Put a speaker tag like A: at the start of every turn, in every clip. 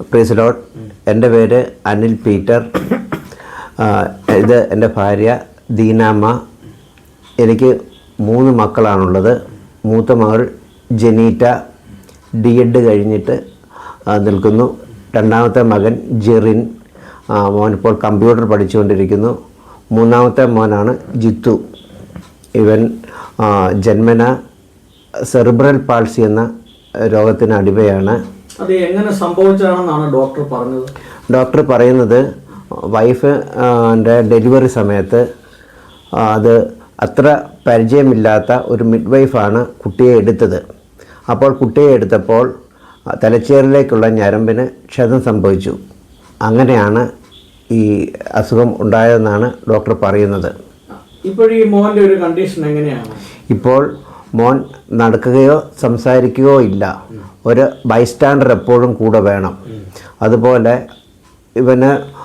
A: പ്രീസിലോട്ട് എന്റെ പേര് അനിൽ പീറ്റർ. ഇത് എന്റെ ഭാര്യ ദീനാമ്മ. എനിക്ക് മൂന്ന് മക്കളാണുള്ളത്. മൂത്ത മകൾ ജനീറ്റ. ഡി എഡ് കഴിഞ്ഞിട്ട് നിൽക്കുന്നു. രണ്ടാമത്തെ മകൻ ജെറിൻ. മോനിപ്പോൾ കമ്പ്യൂട്ടർ പഠിച്ചുകൊണ്ടിരിക്കുന്നു. മൂന്നാമത്തെ മോനാണ് ജിത്തു. ഇവൻ ജന്മന സെറിബ്രൽ പാൾസി എന്ന രോഗത്തിന് അടിമയാണ്.
B: അത് എങ്ങനെ സംഭവിച്ചതാണെന്നാണ് ഡോക്ടർ പറഞ്ഞത്?
A: ഡോക്ടർ പറയുന്നത് വൈഫ് ഡെലിവറി സമയത്ത് അത് അത്ര പരിചയമില്ലാത്ത ഒരു മിഡ് വൈഫാണ് കുട്ടിയെ എടുത്തത്. അപ്പോൾ കുട്ടിയെ എടുത്തപ്പോൾ തലച്ചേറിലേക്കുള്ള ഞരമ്പിന് ക്ഷതം സംഭവിച്ചു. അങ്ങനെയാണ് ഈ അസുഖം ഉണ്ടായതെന്നാണ് ഡോക്ടർ പറയുന്നത്.
B: ഇപ്പോൾ ഈ മോന്റെ ഒരു കണ്ടീഷൻ എങ്ങനെയാണ്?
A: ഇപ്പോൾ മോൻ നടക്കുകയോ സംസാരിക്കുകയോ ഇല്ല. ഒരു ബൈസ്റ്റാൻഡർ എപ്പോഴും കൂടെ വേണം. അതുപോലെ ഇവന്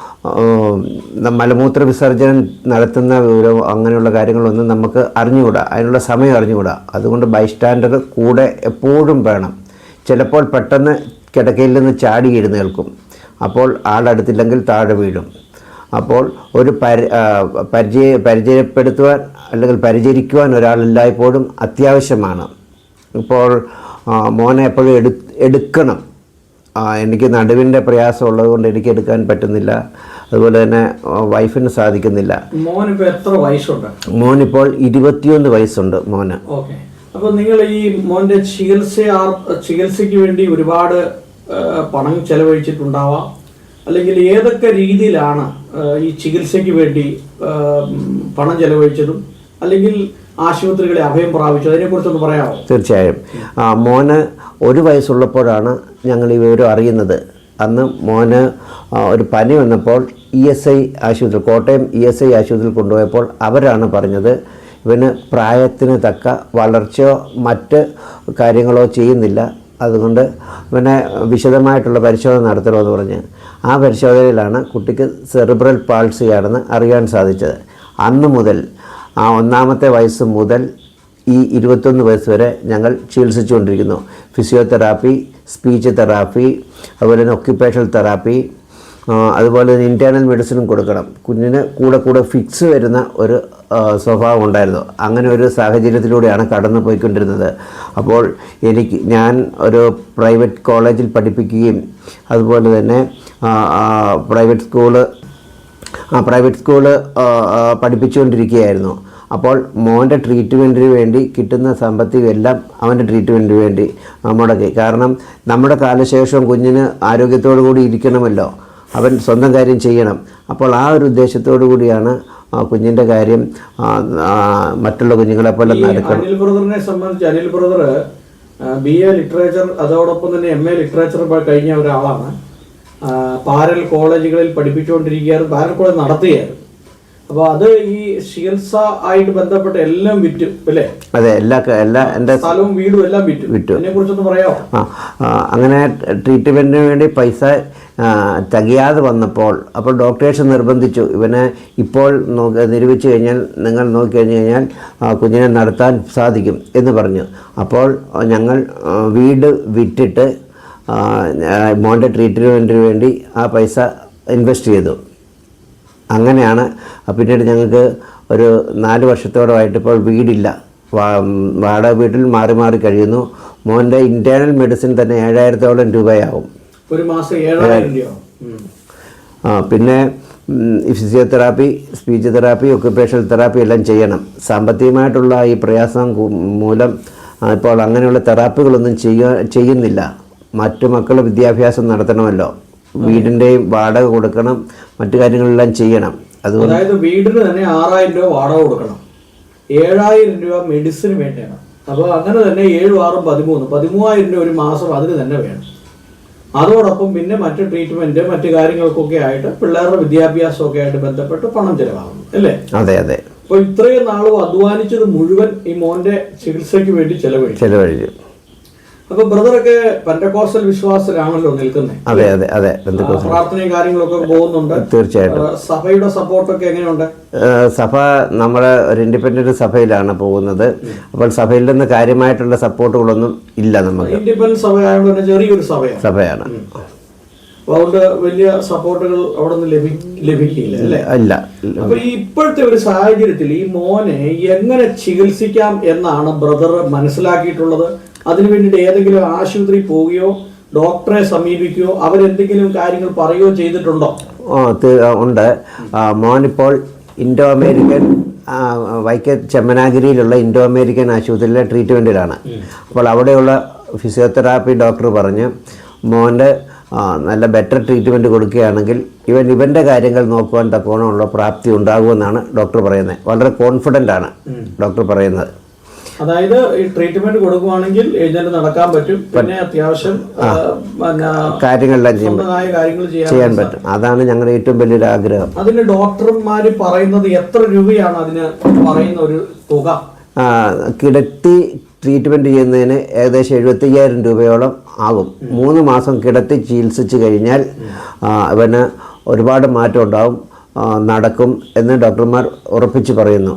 A: മലമൂത്ര വിസർജനം നടത്തുന്ന വിവരം അങ്ങനെയുള്ള കാര്യങ്ങളൊന്നും നമുക്ക് അറിഞ്ഞുകൂടാ. അതിനുള്ള സമയം അറിഞ്ഞുകൂടാ. അതുകൊണ്ട് ബൈസ്റ്റാൻഡർ കൂടെ എപ്പോഴും വേണം. ചിലപ്പോൾ പെട്ടെന്ന് കിടക്കയിൽ നിന്ന് ചാടി എഴുന്നേൽക്കും. അപ്പോൾ ആളടുത്തില്ലെങ്കിൽ താഴെ വീഴും. അപ്പോൾ ഒരു പരി പരിചയ പരിചയപ്പെടുത്തുവാൻ അല്ലെങ്കിൽ പരിചരിക്കുവാൻ ഒരാളില്ലായ്പ്പോഴും അത്യാവശ്യമാണ്. ഇപ്പോൾ മോനെ എപ്പോഴും എടു എടുക്കണം. എനിക്ക് നടുവിന്റെ പ്രയാസം ഉള്ളത് കൊണ്ട് എനിക്ക് എടുക്കാൻ പറ്റുന്നില്ല. അതുപോലെ തന്നെ വൈഫിന് സാധിക്കുന്നില്ല.
B: മോനിപ്പോൾ എത്ര വയസ്സുണ്ട്?
A: മോനിപ്പോൾ ഇരുപത്തിയൊന്ന് വയസ്സുണ്ട് മോന്.
B: ഓക്കെ. അപ്പൊ നിങ്ങൾ ഈ മോന്റെ ചികിത്സ ചികിത്സയ്ക്ക് വേണ്ടി ഒരുപാട് പണം ചെലവഴിച്ചിട്ടുണ്ടാവാം. അല്ലെങ്കിൽ ഏതൊക്കെ രീതിയിലാണ് ഈ ചികിത്സയ്ക്ക് വേണ്ടി പണം ചെലവഴിച്ചതും അല്ലെങ്കിൽ ആശുപത്രികളെ അഭയം പ്രാപിച്ചു അതിനെക്കുറിച്ചൊന്ന് പറയാമോ?
A: തീർച്ചയായും. മോന് ഒരു വയസ്സുള്ളപ്പോഴാണ് ഞങ്ങൾ ഈ വിവരം അറിയുന്നത്. അന്ന് മോന് ഒരു പനി വന്നപ്പോൾ ഇ എസ് ഐ ആശുപത്രി കോട്ടയം ഇ എസ് ഐ ആശുപത്രിയിൽ കൊണ്ടുപോയപ്പോൾ അവരാണ് പറഞ്ഞത് ഇവന് പ്രായത്തിന് തക്ക വളർച്ചയോ മറ്റ് കാര്യങ്ങളോ ചെയ്യുന്നില്ല. അതുകൊണ്ട് പിന്നെ വിശദമായിട്ടുള്ള പരിശോധന നടത്തണമെന്ന് പറഞ്ഞ് ആ പരിശോധനയിലാണ് കുട്ടിക്ക് സെറിബ്രൽ പാൾസി ആണെന്ന് അറിയാൻ സാധിച്ചത്. അന്ന് മുതൽ ആ ഒന്നാമത്തെ വയസ്സ് മുതൽ ഈ ഇരുപത്തൊന്ന് വയസ്സ് വരെ ഞങ്ങൾ ചികിത്സിച്ചുകൊണ്ടിരിക്കുന്നു. ഫിസിയോതെറാപ്പി സ്പീച്ച് തെറാപ്പി അതുപോലെ തന്നെ ഒക്യുപ്പേഷണൽ തെറാപ്പി അതുപോലെ തന്നെ ഇന്റേർണൽ മെഡിസിനും കൊടുക്കണം. കുഞ്ഞിന് കൂടെ കൂടെ ഫിക്സ് വരുന്ന ഒരു സ്വഭാവം ഉണ്ടായിരുന്നു. അങ്ങനെ ഒരു സാഹചര്യത്തിലൂടെയാണ് കടന്നു പോയിക്കൊണ്ടിരുന്നത്. അപ്പോൾ എനിക്ക് ഞാൻ ഒരു പ്രൈവറ്റ് കോളേജിൽ പഠിപ്പിക്കുകയും അതുപോലെ തന്നെ പ്രൈവറ്റ് സ്കൂൾ പ്രൈവറ്റ് സ്കൂൾ പഠിപ്പിച്ചുകൊണ്ടിരിക്കുകയായിരുന്നു. അപ്പോൾ മോന്റെ ട്രീറ്റ്മെന്റിന് വേണ്ടി കിട്ടുന്ന സാമ്പത്തികം എല്ലാം അവന്റെ ട്രീറ്റ്മെന്റിന് വേണ്ടി മുടക്കി കാരണം നമ്മുടെ കാലശേഷം കുഞ്ഞിന് ആരോഗ്യത്തോടു കൂടി ഇരിക്കണമല്ലോ. അവൻ സ്വന്തം കാര്യം ചെയ്യണം. അപ്പോൾ ആ ഒരു ഉദ്ദേശത്തോടു കൂടിയാണ് ആ കുഞ്ഞിന്റെ കാര്യം മറ്റുള്ള കുഞ്ഞുങ്ങളെ പോലെ
B: നടക്കുന്നത്
A: നടക്കണം.
B: അനിൽ ബ്രദറിനെ സംബന്ധിച്ച് Anil brother B A literature അതോടൊപ്പം തന്നെ എം എ ലിറ്ററേച്ചർ കഴിഞ്ഞ ഒരാളാണ്. പാരൽ കോളേജുകളിൽ പഠിപ്പിച്ചുകൊണ്ടിരിക്കുകയായിരുന്നു. പാരൽ കോളേജ് നടത്തുകയായിരുന്നു. അപ്പോൾ അത് ഈ ചികിത്സ ആയിട്ട് ബന്ധപ്പെട്ട എല്ലാം വിറ്റു അല്ലേ?
A: അതെ എല്ലാ എല്ലാ എന്റെ
B: സ്ഥലവും വീടും എല്ലാം വിറ്റു.
A: വിറ്റു.
B: അതിനെ കുറിച്ചൊന്ന് പറയാമോ
A: അങ്ങനെ ട്രീറ്റ്മെന്റിന് വേണ്ടി പൈസ തികയാതെ വന്നപ്പോൾ അപ്പോൾ ഡോക്ടേഴ്സ് നിർബന്ധിച്ചു. ഇവനെ ഇപ്പോൾ നിരൂപിച്ചു കഴിഞ്ഞാൽ നിങ്ങൾ നോക്കിക്കഴിഞ്ഞ് കഴിഞ്ഞാൽ കുഞ്ഞിനെ നടത്താൻ സാധിക്കും എന്ന് പറഞ്ഞു. അപ്പോൾ ഞങ്ങൾ വീട് വിറ്റിട്ട് മോന്റെ ട്രീറ്റ്മെന്റിന് വേണ്ടി ആ പൈസ ഇൻവെസ്റ്റ് ചെയ്തു. അങ്ങനെയാണ് പിന്നീട് ഞങ്ങൾക്ക് ഒരു നാല് വർഷത്തോളമായിട്ട് ഇപ്പോൾ വീടില്ല. വാടക വീട്ടിൽ മാറി മാറി കഴിയുന്നു. മോന്റെ ഇന്റേർണൽ മെഡിസിൻ തന്നെ ഏഴായിരത്തോളം രൂപയാവും.
B: ഒരു മാസം ഏഴായിരം
A: ആ, പിന്നെ physiotherapy speech therapy occupational therapy എല്ലാം ചെയ്യണം. സാമ്പത്തികമായിട്ടുള്ള ഈ പ്രയാസം മൂലം ഇപ്പോൾ അങ്ങനെയുള്ള തെറാപ്പികളൊന്നും ചെയ്യുക ചെയ്യുന്നില്ല. മറ്റു മക്കൾ വിദ്യാഭ്യാസം നടത്തണമല്ലോ. വീടിന്റെയും വാടക കൊടുക്കണം മറ്റു കാര്യങ്ങളെല്ലാം ചെയ്യണം. അതുകൊണ്ട്
B: അതായത് വീടിന് തന്നെ ആറായിരം രൂപ വാടക കൊടുക്കണം. ഏഴായിരം രൂപ മെഡിസിന് വേണ്ടിയാണ്. അപ്പോൾ അങ്ങനെ തന്നെ ഏഴും ആറും പതിമൂന്ന് പതിമൂവായിരം രൂപ ഒരു മാസം അതിന് തന്നെ വേണം. അതോടൊപ്പം പിന്നെ മറ്റ് ട്രീറ്റ്മെന്റ് മറ്റു കാര്യങ്ങൾക്കൊക്കെ ആയിട്ട് പിള്ളേരുടെ വിദ്യാഭ്യാസമൊക്കെ ആയിട്ട് ബന്ധപ്പെട്ട് പണം ചെലവാകുന്നു അല്ലേ?
A: അതെ അതെ.
B: അപ്പൊ ഇത്രയും നാളും അധ്വാനിച്ചത് മുഴുവൻ ഈ മോന്റെ ചികിത്സയ്ക്ക് വേണ്ടി ചെലവഴിച്ചു.
A: ചെലവഴിച്ചു.
B: അപ്പൊ ബ്രദറൊക്കെ പെൻഡക്കോസ്റ്റൽ വിശ്വാസത്തിലാണല്ലോ നിൽക്കുന്നത്
A: അതെ അതെ അതെ
B: പ്രാർത്ഥനയും കാര്യങ്ങളൊക്കെ പോകുന്നുണ്ട്.
A: തീർച്ചയായിട്ടും.
B: സഭയുടെ സപ്പോർട്ടൊക്കെ എങ്ങനെയുണ്ട്?
A: സഭ നമ്മുടെ ഒരു ഇൻഡിപെൻഡന്റ് സഭയിലാണ് പോകുന്നത്. അപ്പോൾ സഭയിൽ നിന്ന് കാര്യമായിട്ടുള്ള സപ്പോർട്ടുകളൊന്നും ഇല്ല നമുക്ക്.
B: ഇൻഡിപെൻഡന്റ് സഭയായതുകൊണ്ട് ചെറിയൊരു സഭയാണ്.
A: സഭയാണ്.
B: അതുകൊണ്ട് വലിയ സപ്പോർട്ടുകൾ അവിടെ നിന്ന് ലഭി ലഭിക്കില്ല അല്ലേ?
A: ഇല്ല
B: അപ്പൊ ഇപ്പോഴത്തെ ഒരു സാഹചര്യത്തിൽ ഈ മോനെ എങ്ങനെ ചികിത്സിക്കാം എന്നാണ് ബ്രദർ മനസ്സിലാക്കിയിട്ടുള്ളത്? അതിനു വേണ്ടിയിട്ട് ഏതെങ്കിലും ആശുപത്രി പോവുകയോ ഡോക്ടറെ സമീപിക്കുകയോ അവരെന്തെങ്കിലും കാര്യങ്ങൾ പറയുകയോ ചെയ്തിട്ടുണ്ടോ?
A: ആ, ഉണ്ട്. മോനിപ്പോൾ ഇൻഡോ അമേരിക്കൻ വൈക്കം ചെമ്മനാഗിരിയിലുള്ള ഇൻഡോ അമേരിക്കൻ ആശുപത്രിയിലെ ട്രീറ്റ്മെന്റിലാണ് അപ്പോൾ അവിടെയുള്ള ഫിസിയോതെറാപ്പി ഡോക്ടർ പറഞ്ഞ് മോന്റെ നല്ല ബെറ്റർ ട്രീറ്റ്മെന്റ് കൊടുക്കുകയാണെങ്കിൽ ഇവൻ ഇവന്റെ കാര്യങ്ങൾ നോക്കുവാൻ തക്കോണമുള്ള പ്രാപ്തി ഉണ്ടാകുമെന്നാണ് ഡോക്ടർ പറയുന്നത്. വളരെ കോൺഫിഡന്റ് ആണ് ഡോക്ടർ പറയുന്നത്.
B: അതായത് ഈ ട്രീറ്റ്മെന്റ് കൊടുക്കുവാണെങ്കിൽ എഴുന്നേറ്റ് നടക്കാൻ പറ്റും. പിന്നെ അത്യാവശ്യം
A: കാര്യങ്ങളെല്ലാം
B: സ്വന്തമായ കാര്യങ്ങൾ ചെയ്യാൻ
A: പറ്റും. അതാണ് ഞങ്ങളുടെ ഏറ്റവും വലിയൊരു ആഗ്രഹം.
B: അതിന് ഡോക്ടർമാർ പറയുന്നത് എത്ര രൂപയാണ് അതിന് പറയുന്ന ഒരു തുക?
A: കിടത്തി ട്രീറ്റ്മെന്റ് ചെയ്യുന്നതിന് ഏകദേശം എഴുപത്തയ്യായിരം രൂപയോളം ആകും മൂന്ന് മാസം കിടത്തി ചികിത്സിച്ച് കഴിഞ്ഞാൽ അവന് ഒരുപാട് മാറ്റം ഉണ്ടാവും നടക്കും എന്ന് ഡോക്ടർമാർ ഉറപ്പിച്ച് പറയുന്നു.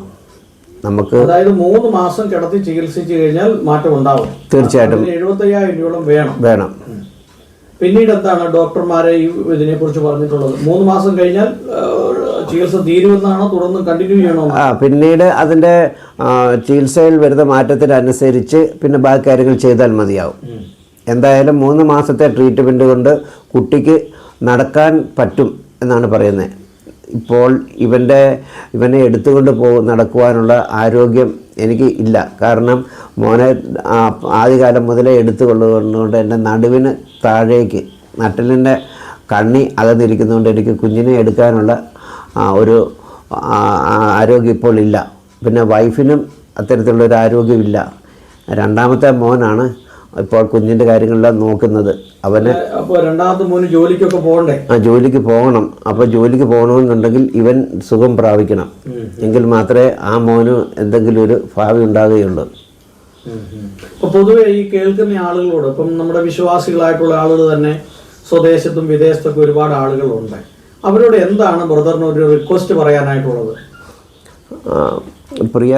A: നമുക്ക്
B: അതായത് മൂന്ന് മാസം കിടത്തി ചികിത്സിച്ചു കഴിഞ്ഞാൽ മാറ്റം ഉണ്ടാവും.
A: തീർച്ചയായിട്ടും.
B: എഴുപത്തയ്യായിരം രൂപ വേണം.
A: വേണം.
B: പിന്നീട് എന്താണ് ഡോക്ടർമാരെ ഇതിനെ കുറിച്ച് പറഞ്ഞിട്ടുള്ളത്? മൂന്ന് മാസം കഴിഞ്ഞാൽ ചികിത്സ തീരുമെന്നാണോ? തുടർന്ന് കണ്ടിന്യൂ ചെയ്യണോ?
A: ആ പിന്നീട് അതിന്റെ ചികിത്സയിൽ വരുന്ന മാറ്റത്തിനനുസരിച്ച് പിന്നെ ബാക്കി കാര്യങ്ങൾ ചെയ്താൽ മതിയാവും. എന്തായാലും മൂന്ന് മാസത്തെ ട്രീറ്റ്മെന്റ് കൊണ്ട് കുട്ടിക്ക് നടക്കാൻ പറ്റും എന്നാണ് പറയുന്നത്. ഇപ്പോൾ ഇവന്റെ ഇവനെ എടുത്തുകൊണ്ട് പോ നടക്കുവാനുള്ള ആരോഗ്യം എനിക്ക് ഇല്ല. കാരണം മോനെ ആദ്യകാലം മുതലേ എടുത്തുകൊള്ളുകൊണ്ട് എന്റെ നടുവിന് താഴേക്ക് നട്ടലിന്റെ കണ്ണി അകന്നിരിക്കുന്നതുകൊണ്ട് എനിക്ക് കുഞ്ഞിനെ എടുക്കാനുള്ള ഒരു ആരോഗ്യം ഇപ്പോൾ ഇല്ല. പിന്നെ വൈഫിനും അത്തരത്തിലുള്ളൊരു ആരോഗ്യമില്ല. രണ്ടാമത്തെ മോനാണ് ഇപ്പോൾ കുഞ്ഞിന്റെ കാര്യങ്ങളെല്ലാം നോക്കുന്നത്. അവന്
B: അപ്പോൾ രണ്ടാമത്തെ മോന് ജോലിക്കൊക്കെ പോകണ്ടേ?
A: ആ ജോലിക്ക് പോകണം. അപ്പോൾ ജോലിക്ക് പോകണമെന്നുണ്ടെങ്കിൽ ഇവൻ സുഖം പ്രാപിക്കണം. എങ്കിൽ മാത്രമേ ആ മോന് എന്തെങ്കിലും ഒരു ഭാവി ഉണ്ടാകുകയുള്ളൂ.
B: അപ്പൊ പൊതുവെ ഈ കേൾക്കുന്ന ആളുകളോട് ഇപ്പം നമ്മുടെ വിശ്വാസികളായിട്ടുള്ള ആളുകൾ തന്നെ സ്വദേശത്തും വിദേശത്തൊക്കെ ഒരുപാട് ആളുകളുണ്ട്. അവരോട് എന്താണ് ബ്രദറിന് ഒരു റിക്വസ്റ്റ് പറയാനായിട്ടുള്ളത്?
A: പ്രിയ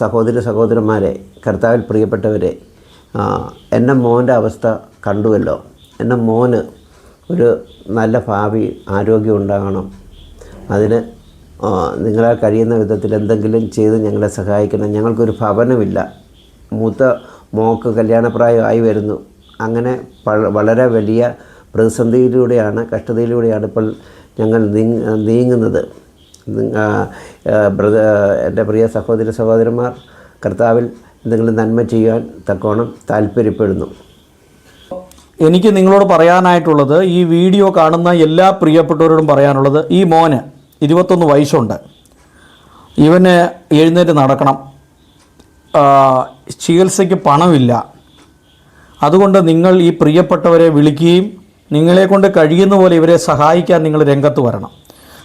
A: സഹോദര സഹോദരന്മാരെ കർത്താവിൽ പ്രിയപ്പെട്ടവരെ എന്റെ മോന്റെ അവസ്ഥ കണ്ടുവല്ലോ. എന്റെ മോന് ഒരു നല്ല ഭാവി ആരോഗ്യം ഉണ്ടാകണം. അതിന് നിങ്ങളാൽ കഴിയുന്ന വിധത്തിൽ എന്തെങ്കിലും ചെയ്ത് ഞങ്ങളെ സഹായിക്കണം. ഞങ്ങൾക്കൊരു ഭവനമില്ല. മൂത്ത മോക്ക് കല്യാണപ്രായമായി വരുന്നു. അങ്ങനെ വളരെ വലിയ പ്രതിസന്ധിയിലൂടെയാണ് കഷ്ടതയിലൂടെയാണ് ഇപ്പോൾ ഞങ്ങൾ നീങ് നീങ്ങുന്നത്. എന്റെ പ്രിയ സഹോദര സഹോദരന്മാർ കർത്താവിൽ എന്തെങ്കിലും നന്മ ചെയ്യാൻ തക്കോണം താല്പര്യപ്പെടുന്നു.
B: എനിക്ക് നിങ്ങളോട് പറയാനായിട്ടുള്ളത് ഈ വീഡിയോ കാണുന്ന എല്ലാ പ്രിയപ്പെട്ടവരോടും പറയാനുള്ളത് ഈ മോന് ഇരുപത്തൊന്ന് വയസ്സുണ്ട്. ഇവന് എഴുന്നേറ്റ് നടക്കണം. ചികിത്സയ്ക്ക് പണമില്ല. അതുകൊണ്ട് നിങ്ങൾ ഈ പ്രിയപ്പെട്ടവരെ വിളിക്കുകയും നിങ്ങളെക്കൊണ്ട് കഴിയുന്ന പോലെ ഇവരെ സഹായിക്കാൻ നിങ്ങൾ രംഗത്ത് വരണം.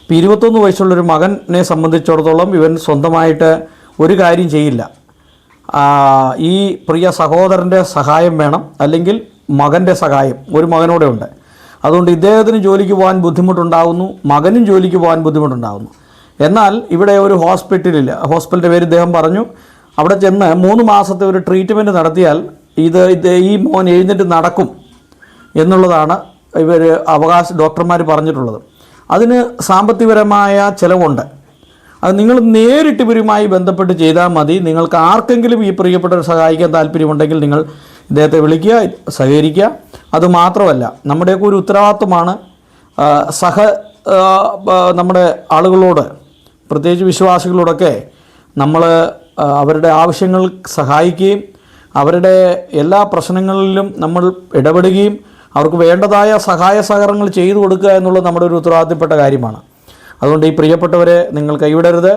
B: ഇപ്പോൾ ഇരുപത്തൊന്ന് വയസ്സുള്ളൊരു മകനെ സംബന്ധിച്ചിടത്തോളം ഇവൻ സ്വന്തമായിട്ട് ഒരു കാര്യം ചെയ്യില്ല. ഈ പ്രിയ സഹോദരന്റെ സഹായം വേണം അല്ലെങ്കിൽ മകന്റെ സഹായം. ഒരു മകനോടെ ഉണ്ട്. അതുകൊണ്ട് ഇദ്ദേഹത്തിന് ജോലിക്ക് പോകാൻ ബുദ്ധിമുട്ടുണ്ടാകുന്നു മകനും ജോലിക്ക് പോകാൻ ബുദ്ധിമുട്ടുണ്ടാകുന്നു എന്നാൽ ഇവിടെ ഒരു ഹോസ്പിറ്റലിൽ ഹോസ്പിറ്റലിന്റെ പേര് ഇദ്ദേഹം പറഞ്ഞു. അവിടെ ചെന്ന് മൂന്ന് മാസത്തെ ഒരു ട്രീറ്റ്മെന്റ് നടത്തിയാൽ ഇത് ഈ മോൻ എഴുന്നേറ്റ് നടക്കും എന്നുള്ളതാണ് ഇവർ അവകാശ ഡോക്ടർമാർ പറഞ്ഞിട്ടുള്ളത്. അതിന് സാമ്പത്തികപരമായ ചിലവുണ്ട്. അത് നിങ്ങൾ നേരിട്ട് ഇവരുമായി ബന്ധപ്പെട്ട് ചെയ്താൽ മതി. നിങ്ങൾക്ക് ആർക്കെങ്കിലും ഈ പ്രിയപ്പെട്ടവർ സഹായിക്കാൻ താല്പര്യമുണ്ടെങ്കിൽ നിങ്ങൾ ഇദ്ദേഹത്തെ വിളിക്കുക സഹകരിക്കുക. അതുമാത്രമല്ല നമ്മുടെയൊക്കെ ഒരു ഉത്തരവാദിത്വമാണ് സഹ നമ്മുടെ ആളുകളോട് പ്രത്യേകിച്ച് വിശ്വാസികളോടൊക്കെ നമ്മൾ അവരുടെ ആവശ്യങ്ങൾ സഹായിക്കുകയും അവരുടെ എല്ലാ പ്രശ്നങ്ങളിലും നമ്മൾ ഇടപെടുകയും അവർക്ക് വേണ്ടതായ സഹായ സഹകരണങ്ങൾ ചെയ്തു കൊടുക്കുക എന്നുള്ളത് നമ്മുടെ ഒരു ഉത്തരവാദിത്തപ്പെട്ട കാര്യമാണ്. അതുകൊണ്ട് ഈ പ്രിയപ്പെട്ടവരെ നിങ്ങൾ കൈവിടരുത്.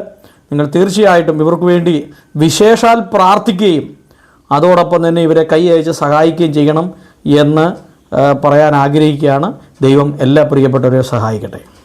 B: നിങ്ങൾ തീർച്ചയായിട്ടും ഇവർക്ക് വേണ്ടി വിശേഷാൽ പ്രാർത്ഥിക്കുകയും അതോടൊപ്പം തന്നെ ഇവരെ കൈ അയച്ച് സഹായിക്കുകയും ചെയ്യണം എന്ന് പറയാൻ ആഗ്രഹിക്കുകയാണ്. ദൈവം എല്ലാ പ്രിയപ്പെട്ടവരെയും സഹായിക്കട്ടെ.